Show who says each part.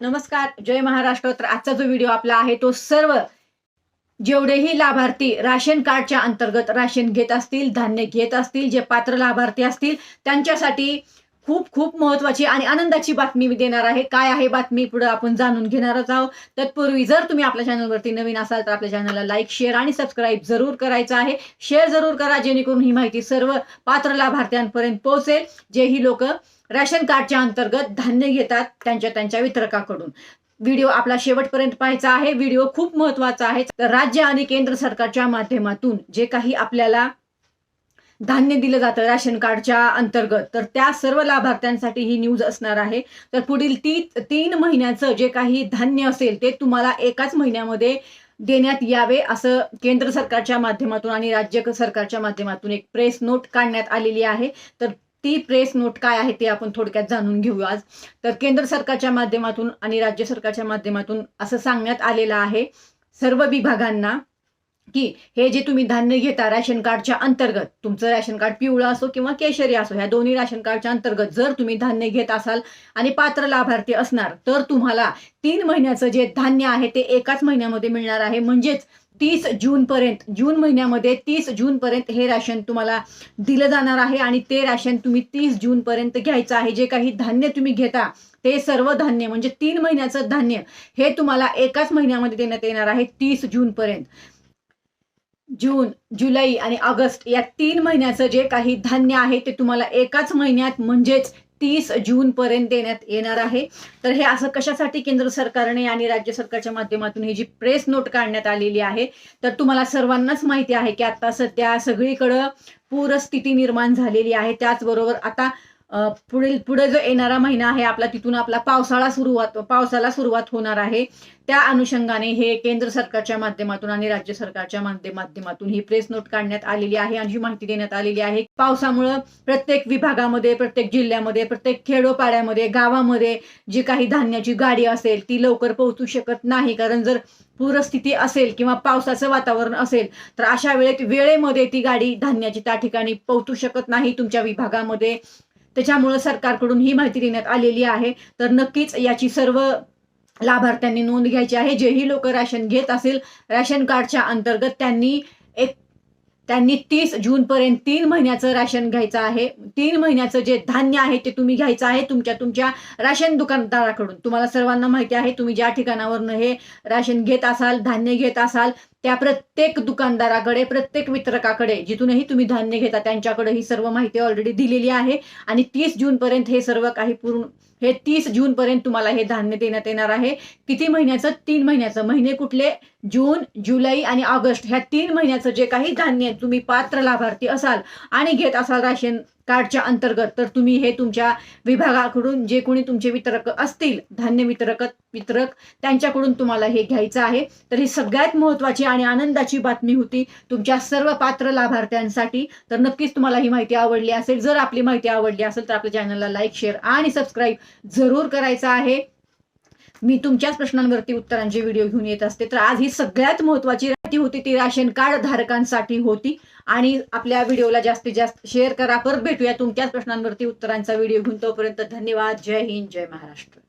Speaker 1: नमस्कार जय महाराष्ट्र. तर आजचा जो व्हिडिओ आपला आहे तो सर्व जेवढेही लाभार्थी राशन कार्डच्या अंतर्गत राशन घेत असतील धान्य घेत असतील जे पात्र लाभार्थी असतील त्यांच्यासाठी खूप खूप महत्वाची आणि आनंदाची बातमी मी देणार आहे. काय आहे बातमी? पुढे आपण जाणून घेणारच आहोत. तत्पूर्वी जर तुम्ही आपल्या चॅनलवरती नवीन असाल तर आपल्या चॅनलला लाईक शेअर आणि सबस्क्राईब जरूर करायचं आहे. शेअर जरूर करा जेणेकरून ही माहिती सर्व पात्र लाभार्थ्यांपर्यंत पोहोचेल. जे ही लोक राशन कार्डच्या अंतर्गत धान्य घेतात त्यांच्या त्यांच्या वितरकाकडून. व्हिडिओ आपला शेवटपर्यंत पाहायचा आहे. व्हिडिओ खूप महत्त्वाचा आहे. तर राज्य आणि केंद्र सरकारच्या माध्यमातून जे काही आपल्याला धान्य दिलं जातं राशन कार्डच्या अंतर्गत. तर त्या सर्व लाभार्थ्यांसाठी ही न्यूज असणार आहे. तर पुढील ती तीन महिन्याचं जे काही धान्य असेल ते तुम्हाला एकाच महिन्यामध्ये देण्यात यावे असं केंद्र सरकारच्या माध्यमातून आणि राज्य सरकारच्या माध्यमातून एक प्रेस नोट काढण्यात आलेली आहे. तर ती प्रेस नोट काय आहे ते आपण थोडक्यात जाणून घेऊ आज. तर केंद्र सरकारच्या माध्यमातून आणि राज्य सरकारच्या माध्यमातून असं सांगण्यात आलेलं आहे. सर्व विभागांना की हे जे तुम्ही धान्य घेता राशन कार्डच्या अंतर्गत तुमचं राशन कार्ड पिवळं असो किंवा केशरी असो ह्या दोन्ही राशन कार्डच्या अंतर्गत जर तुम्ही धान्य घेत असाल आणि पात्र लाभार्थी असणार तर तुम्हाला तीन महिन्याचं जे धान्य आहे ते एकाच महिन्यामध्ये मिळणार आहे. म्हणजेच तीस जून पर्यंत जून महिन्यामध्ये तीस जून पर्यंत हे राशन तुम्हाला दिलं जाणार आहे आणि ते राशन तुम्ही तीस जून पर्यंत घ्यायचं आहे. जे काही धान्य तुम्ही घेता ते सर्व धान्य म्हणजे तीन महिन्याचं धान्य हे तुम्हाला एकाच महिन्यामध्ये देण्यात येणार आहे तीस जून पर्यंत. जून जुलै आणि ऑगस्ट या तीन महिन्याचं जे काही धान्य आहे ते तुम्हाला एकाच महिन्यात म्हणजेच तीस जून पर्यंत देण्यात येणार आहे. तर हे असं कशासाठी केंद्र सरकारने आणि राज्य सरकारच्या माध्यमातून ही जी प्रेस नोट काढण्यात आलेली आहे तर तुम्हाला सर्वांनाच माहिती आहे की आता सध्या सगळीकडं पूरस्थिती निर्माण झालेली आहे. त्याचबरोबर आता पुढील पुढे जो येणारा महिना आहे आपला तिथून आपला पावसाळा सुरुवात पावसाला सुरुवात होणार आहे. त्या अनुषंगाने हे केंद्र सरकारच्या माध्यमातून आणि राज्य सरकारच्या माध्यमातून ही प्रेस नोट काढण्यात आलेली आहे आणि ही माहिती देण्यात आलेली आहे पावसामुळं प्रत्येक विभागामध्ये प्रत्येक जिल्ह्यामध्ये प्रत्येक खेडोपाड्यामध्ये गावामध्ये जी काही धान्याची गाडी असेल ती लवकर पोहोचू शकत नाही. कारण जर पूरस्थिती असेल किंवा पावसाचं वातावरण असेल तर अशा वेळेत वेळेमध्ये ती गाडी धान्याची त्या ठिकाणी पोहोचू शकत नाही. तुमच्या विभागामध्ये त्याच्यामुळं सरकारकडून ही माहिती देण्यात आलेली आहे. तर नक्कीच याची सर्व लाभार्थ्यांनी नोंद घ्यायची आहे. जेही लोक राशन घेत असेल राशन कार्डच्या अंतर्गत त्यांनी एक त्यांनी तीस जून पर्यंत तीन महिन्याचं राशन घ्यायचं आहे. तीन महिन्याचं जे धान्य आहे ते तुम्ही घ्यायचं आहे तुमच्या तुमच्या राशन दुकानदाराकडून. तुम्हाला सर्वांना माहिती आहे तुम्ही ज्या ठिकाणावरनं हे राशन घेत असाल धान्य घेत असाल त्या प्रत्येक दुकानदाराकडे प्रत्येक वितरकाकडे जिथूनही तुम्ही धान्य घेता त्यांच्याकडे ही सर्व माहिती ऑलरेडी दिलेली आहे. आणि तीस जून पर्यंत हे सर्व काही पूर्ण हे तीस जून पर्यंत तुम्हाला हे धान्य देण्यात येणार आहे. किती महिन्याचं? तीन महिन्याचं. महिने कुठले? जून जुलै आणि ऑगस्ट. ह्या तीन महिन्याचं जे काही धान्य तुम्ही पात्र लाभार्थी असाल आणि घेत असाल राशन कार्डच्या अंतर्गत तर तुम्ही हे तुमच्या विभागाकडून जे कोणी तुमचे वितरक असतील धान्य वितरक वितरक त्यांच्याकडून तुम्हाला हे घ्यायचं आहे. तर ही सगळ्यात महत्वाची आणि आनंदाची बातमी होती तुमच्या सर्व पात्र लाभार्थ्यांसाठी. तर नक्कीच तुम्हाला ही माहिती आवडली असेल जर आपली माहिती आवडली असेल तर आपल्या चॅनलला लाईक शेअर आणि सबस्क्राईब जरूर करायचं आहे. मी तुमच्याच प्रश्नांवरती उत्तरांचे व्हिडिओ घेऊन येत असते. तर आज ही सगळ्यात महत्वाची ती होती ती राशन कार्ड धारकांसाठी होती. आणि आपल्या व्हिडिओला जास्तीत जास्त शेअर करा. परत भेटूया तुमच्याच प्रश्नांवरती उत्तरांचा व्हिडिओ घेऊन. तोपर्यंत धन्यवाद. जय हिंद जय महाराष्ट्र.